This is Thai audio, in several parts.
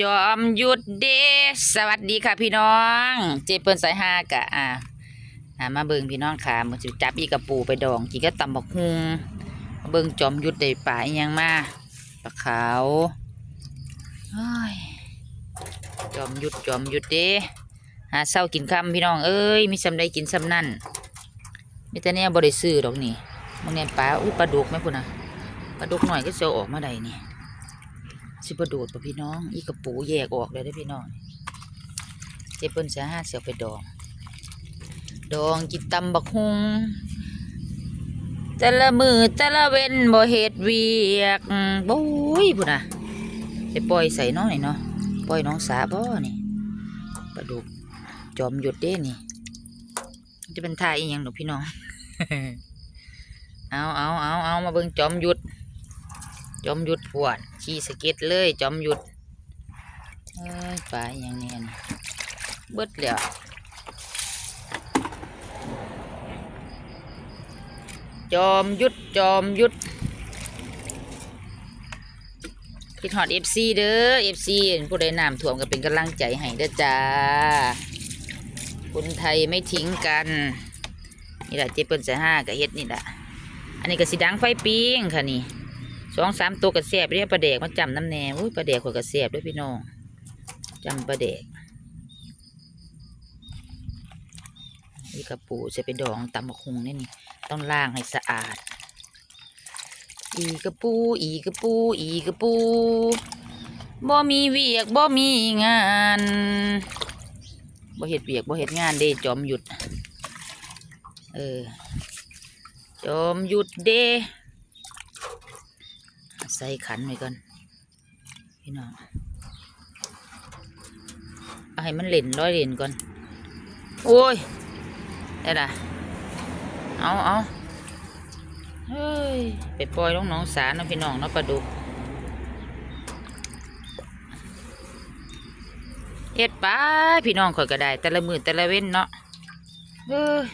จอมหยุดเดสวัสดีค่ะพี่น้อง เจเปิ้ลสายห้ากะอ่าอ่ามาเบิ่งพี่น้องค่ะมันจะจับอีกระปูไปดองกินก็ตำบักฮุงเบิ่งจอมหยุดได้ป่าอีหยังมาปลาขาวเฮ้ยจอมหยุดจอมหยุดเดหาเศร้ากินคำพี่น้องเอ้ยมีสำใดกินสำนั่นมีแต่เนี่ยบริซื้อดอกนี่มึงเนี่ยปลาอุ้ยปลาดุกไหมพุ่นนะปลาดุกหน่อยก็เอาออกมาได้นี่ สิบโดดป่ะพี่น้อง อีกระปูแยกออกเลยได้พี่น้องเจเปิ้ลจะห้าเสียไปดอง ดองกินตำบักฮุงแต่ละมือแต่ละเว้นบ่เฮ็ดเวียกบุ้ยพุ่นน่ะไปปล่อยใส่น้องนี่เนาะปล่อยน้องสาบ่นี่ปลาดุกจอมหยุดเด้นี่ จะเป็นท่าอีหยังหนูพี่น้อง เอาเอาเอาเอามาเบิ่งจอมหยุด จอมหยุดปวดขี่สเก็ตเลยจอมหยุดเอ้ยไปอย่างเนี้ยนะเบิดแล้วจอมหยุดจอมหยุดคิดฮอดเอฟซีเด้อเอฟซีผู้ใดน้ำท่วมก็เป็นกำลังใจให้เด้อจ้าคนไทยไม่ทิ้งกัน นี่แหละเจเปิลใส่ห้ากับเฮ็ดนี่แหละอันนี้ก็สีดังไฟปิ้งค่ะนี่ สองสามตัวกระเสียบเรียกปลาเด็กมาจำน้ำแหนวอุ้ยปลาเด็กขวดกระเสียบด้วยพี่น้องจำปลาเด็กนี่กระปูจะไปดองตำมะคุงนี่นี่ต้องล้างให้สะอาด อีกระปู อีกระปู อีกระปูบ่มีเวียกบ่มีงานบ่เฮ็ดเวียกบ่เฮ็ดงานเด้จอมหยุด เออจอมหยุดเด้ ใส่ขันไว้ก่อนพี่น้องเอาให้มันเหล่นร้อยเหล่นก่อน โอ้ยได้ละเอาเอาเฮ้ย ไปปล่อยลงน้องสารนะพี่น้องเนาะปลาดุกเฮ็ดไปพี่น้องข่อยก็ได้ แต่ละมือแต่ละเว้นเนาะเอ้ย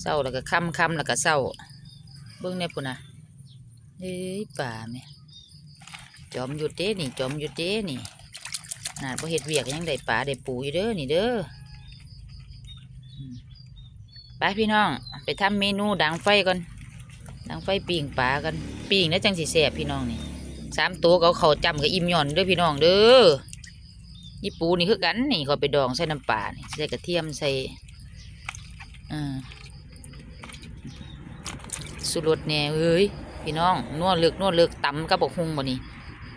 เศร้าแล้วก็ค่ำค่ำแล้วก็เศร้าเบิ่งเนี่ยปุ่นนะ เอ้ยป่าแม่จอมหยุดเด้นี่ จอมหยุดเด้นี่นาดพอเห็ดเวียกยังได้ป่าได้ปูอยู่เด้อนี่เด้อไปพี่น้อง ไปทำเมนูดังไฟก่อนดังไฟปิ่งป่ากันปิ่งแล้วจังสิแสบพี่น้องนี่สามตัวเอาเขาจำกับอิ่มหย่อนด้อพี่น้องเด้อนี่ปูนี่คือกันนี่เขาไปดองใส่น้ำปลานี่ใส่กระเทียมใส่สุรสแหน่เอ้ย พี่น้องนวดเลือกนวดเลือกตำกับบกฮุงบ่นี่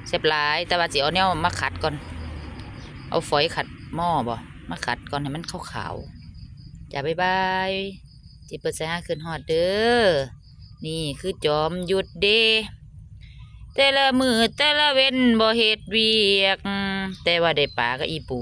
เสียบลาย แต่ว่าสิเอาแนวมาขัดก่อน เอาฝอยขัดหม้อบ่มาขัดก่อนให้มันขาวๆจ้าบ๊ายบายจิเปิดสายห้าขึ้นฮอดเด้อนี่คือจอมหยุดเดแต่ละมือแต่ละเว้นบ่เฮ็ดเวียก แต่ว่าได้ปลาก็อีปู